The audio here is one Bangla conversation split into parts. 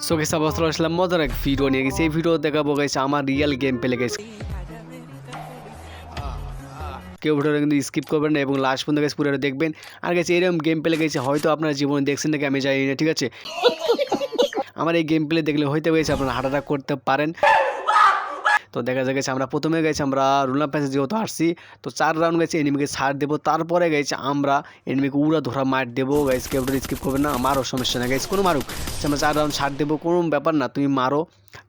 সো গেছে আবার আসলাম মজার এক ভিডিও নিয়ে গেছি এই ভিডিও দেখাবো গেছে আমার রিয়েল গেম পেলে গেছে কেউ ভিডিওটা কিন্তু স্কিপ করবেন না এবং লাস্ট পর্যন্ত গেছে পুরো দেখবেন আর গেছে এরকম গেম পেলে গেছে হয়তো আপনার জীবনে দেখছেন নাকি আমি জানি না ঠিক আছে আমার এই গেম প্লে দেখলে হইতে গেছে আপনারা অ্যাটাক করতে পারেন তো দেখা যায় গেছে আমরা প্রথমে গেছি, আমরা রুলার প্যাসে যেহেতু আসছি, তো চার রাউন্ড গেছে এনিমিকে ছাড় দেবো। তারপরে গেছে আমরা এনিমিকে উড়া ধরা মার দেবো। গাইস কেউ স্কিপ করবে না আমারও সমস্যা না গাইস কোনো মারুক। আমরা চার রাউন্ড ছাড় দেবো, কোনো ব্যাপার না, তুমি মারো।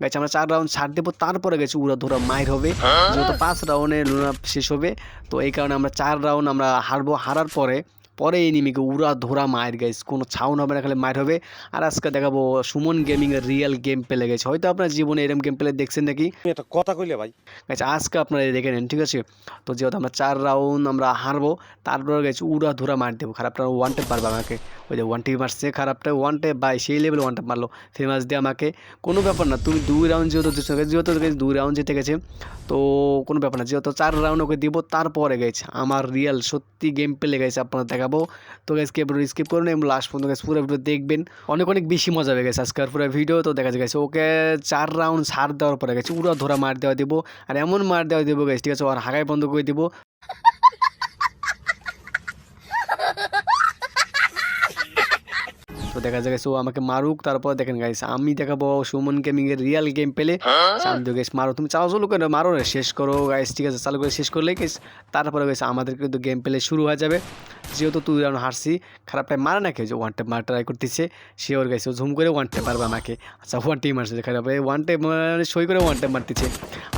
গেছে আমরা চার রাউন্ড ছাড় দেবো, তারপরে গেছে উড়া ধরা মায়ের হবে। যেহেতু পাঁচ রাউন্ডে লুনা শেষ হবে, তো এই কারণে আমরা চার রাউন্ড আমরা হারবো। হারার পরে পরে এনিমিকে উড়া ধরা মায়ের গাইস কোনো ছাউন হবে না খালি মায়ের হবে। আর আজকে দেখাবো সুমন গেমিংয়ের এর রিয়েল গেম পেলে গেছে। হয়তো আপনার জীবনে এরকম গেম পেলে দেখছেন নাকি? এটা কথা কইলে ভাই। গেছে আজকে আপনারা দেখে নেন ঠিক আছে? তো যেহেতু আমরা চার রাউন্ড আমরা হারবো তারপর গেছি উড়া ধরা মার দেবো। খারাপটা ওয়ান টেপ পারবে আমাকে। ওই যে ওয়ান টেপ মারছে খারাপটা ওয়ান টেপ বাই সেই লেভেল ওয়ান টেপ মারলো। ফেমাস দিয়ে আমাকে কোনো ব্যাপার না তুমি দুই রাউন্ড যেহেতু দিচ্ছ, যেহেতু দুই রাউন্ড জিতে গেছে। তো কোনো ব্যাপার না যেহেতু চার রাউন্ড ওকে দিব তারপরে গেছে আমার রিয়েল সত্যি গেম পেলে গেছে আপনারা দেখাবো। তো গেছে কে স্কিপ করুন এবং লাস্ট পর্যন্ত গেছে পুরো ভিডিও দেখবেন। অনেক অনেক বেশি মজা হয়ে গেছে আজকের পুরো ভিডিও তো দেখা গেছে ওকে চার রাউন্ড ছাড় দেওয়ার পরে গেছে উড়া ধরা মার দেওয়া দিব। আর এমন মার দেওয়া দিব গেছে ঠিক আছে ওর হাগায় বন্ধ করে দিব। দেখা যায় ও আমাকে মারুক তারপর দেখেন গাইছে আমি দেখাবো সুমন গেমিং এর রিয়েল গেম পেলে শান্ত গেছ মারো তুমি চাও চলো করে মারো না শেষ করো গাইস ঠিক আছে চালু করে শেষ করলে গেছ তারপরে গেছে আমাদের কিন্তু গেম প্লে শুরু হয়ে যাবে। যেহেতু তুই রাউন্ড হারছি খারাপ টাইম মারে না যে ওয়ান টেপ মার ট্রাই করতেছে সে ওর গেছে ঝুম করে ওয়ান টেপ মারবে আমাকে। আচ্ছা ওয়ান টেপ মারছে খারাপ ওয়ান টেপ মানে সই করে ওয়ান টেপ মারতেছে।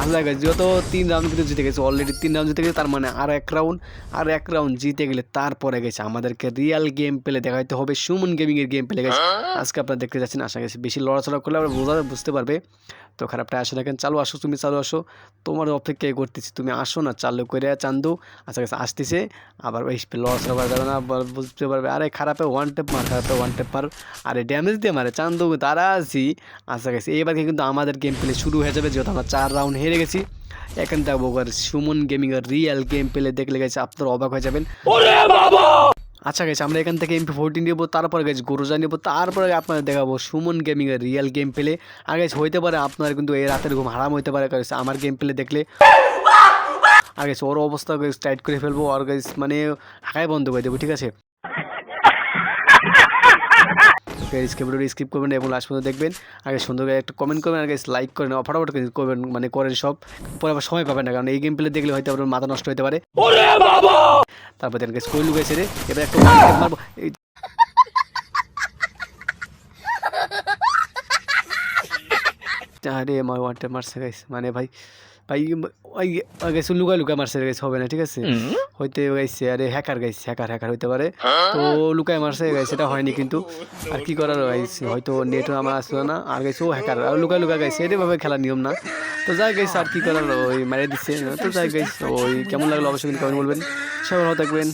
আচ্ছা গেছে যেহেতু তিন রাউন্ড কিন্তু জিতে গেছে অলরেডি তিন রাউন্ড জিতে গেছে তার মানে আর এক রাউন্ড আর এক রাউন্ড জিতে গেলে তারপরে গেছে আমাদেরকে রিয়েল গেম পেলে দেখাইতে হবে সুমন গেমিং এর গেম পেলে গেছে। আজকে আপনারা দেখতে যাচ্ছেন আশা গেছে বেশি লড়াচড়া করলে আমরা বোঝা বুঝতে পারবে। তো খারাপটা আসে দেখেন চালু আসো তুমি চালু আসো। তোমার অপেক্ষায় করতেছি তুমি আসো না চালু করে চান্দু। আশা কাছে আসতেছে। আবার ওই লড়াচড়া করা যাবে না আবার বুঝতে পারবে। আরে খারাপে ওয়ান টেপ মার খারাপে ওয়ান টেপ মার। আরে ড্যামেজ দিয়ে মারে চান্দু তারা আছি। আশা গেছে এবার কিন্তু আমাদের গেম প্লে শুরু হয়ে যাবে যেহেতু আমরা চার রাউন্ড হেরে গেছি। এখান থেকে সুমন গেমিং এর রিয়েল গেম প্লে দেখলে গেছে আপনারা অবাক হয়ে যাবেন। আচ্ছা গেছে আমরা এখান থেকে এমপি ফোরটিন নেব, তারপর গেছে গরুজা নেব, তারপরে আপনাদের দেখাবো সুমন গেমিংয়ের রিয়েল গেম প্লে আগে হইতে পারে আপনার কিন্তু এই রাতের ঘুম হারাম হইতে পারে কারণ আমার গেম প্লে দেখলে আগে ওর অবস্থা টাইট করে ফেলব। আর মানে হাঁকায় বন্ধ করে দেবো, ঠিক আছে? স্কিপ স্কিপ করবেন এবং লাস্ট পর্যন্ত দেখবেন। আগে সুন্দর করে একটা কমেন্ট করবেন আগে লাইক করেন ফটাফট করে করবেন মানে করেন সব। পরে আবার সময় পাবেন না কারণ এই গেম প্লে দেখলে হয়তো আপনার মাথা নষ্ট হতে পারে। তারপর দেখেন স্কুল লুকেছে রে। এবার একটা মারবো। আরে আমার ওয়ান মারছে গাইস মানে ভাই ভাই ওই গেছে লুকা লুকা মারছে হবে না ঠিক আছে? হইতে গাইছে আরে হ্যাকার গাইছে হ্যাকার হ্যাকার হইতে পারে। তো লুকায় মারছে গাইছে সেটা হয়নি কিন্তু। আর কি করার গাইছে হয়তো নেটও আমার আসলো না। আর গাইছে ও হ্যাকার আর লুকা লুকা গাইছে এটাভাবে খেলার নিয়ম না। তো যাই গেছে আর কি করার ওই মারিয়ে দিচ্ছে। তো যাই গাইছে ওই কেমন লাগল অবশ্যই কমেন্ট বলবেন। সবাই ভালো থাকবেন।